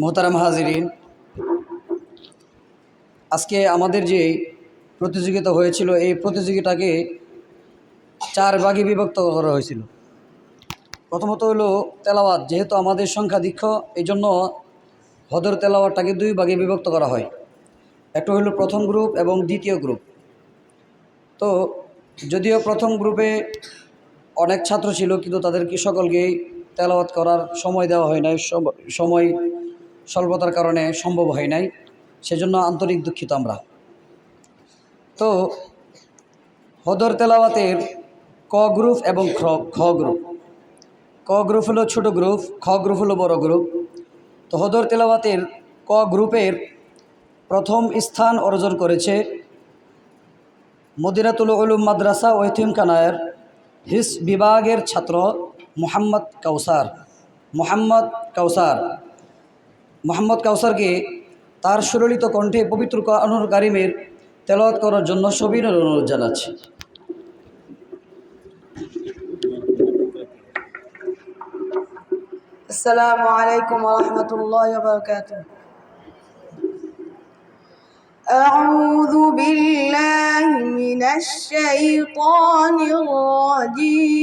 মোহতারাম হাজিরিন, আজকে আমাদের যে প্রতিযোগিতা হয়েছিল, এই প্রতিযোগিতাকে চার ভাগে বিভক্ত করা হয়েছিল। প্রথমত হলো তেলাওয়াত, যেহেতু আমাদের সংখ্যা দীক্ষ এই জন্য হদর তেলাওয়াতটাকে দুই ভাগে বিভক্ত করা হয়। একটা হলো প্রথম গ্রুপ এবং দ্বিতীয় গ্রুপ। তো যদিও প্রথম গ্রুপে অনেক ছাত্র ছিল, কিন্তু তাদেরকে সকলকেই তেলাওয়াত করার সময় দেওয়া হয় নাই সময় স্বল্পতার কারণে সম্ভব হয় নাই, সেজন্য আন্তরিক দুঃখিত আমরা। তো, হদর তেলাওয়াতের ক গ্রুপ এবং খ খ গ্রুপ। ক গ্রুপ হলো ছোট গ্রুপ, খ গ্রুপ হলো বড় গ্রুপ। তো, হদর তেলাওয়াতের ক গ্রুপের প্রথম স্থান অর্জন করেছে মদিনাতুল উলুম মাদ্রাসা ও কানায়ের হিস বিভাগের ছাত্র মোহাম্মদ কাউসার। মোহাম্মদ কাউসার। মোহাম্মদ কাউসারকে তার সুললিত কণ্ঠে পবিত্র কানুর কারিমের তেলাওয়াত করার জন্য সবিনয় অনুরোধ জানাচ্ছি السلام عليكم ورحمة الله وبركاته أعوذ بالله من الشيطان الرجيم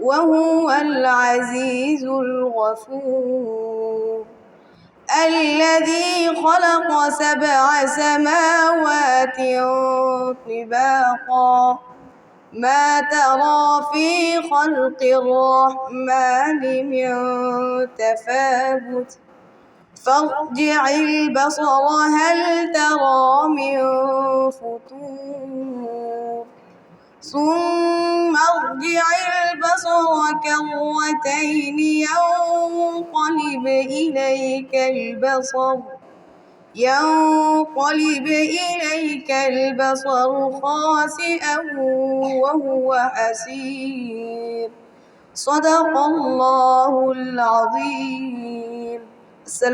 وهو العزيز الغفور. الذي خلق سبع سماوات طباقا. ما ترى في خلق الرحمن من تفاوت. فارجع البصر هل ترى من فتور ارجع البصر كرتين ينقلب إليك البصر ينقلب إليك البصر خاسئا وهو حسير. صدق الله العظيم. السلام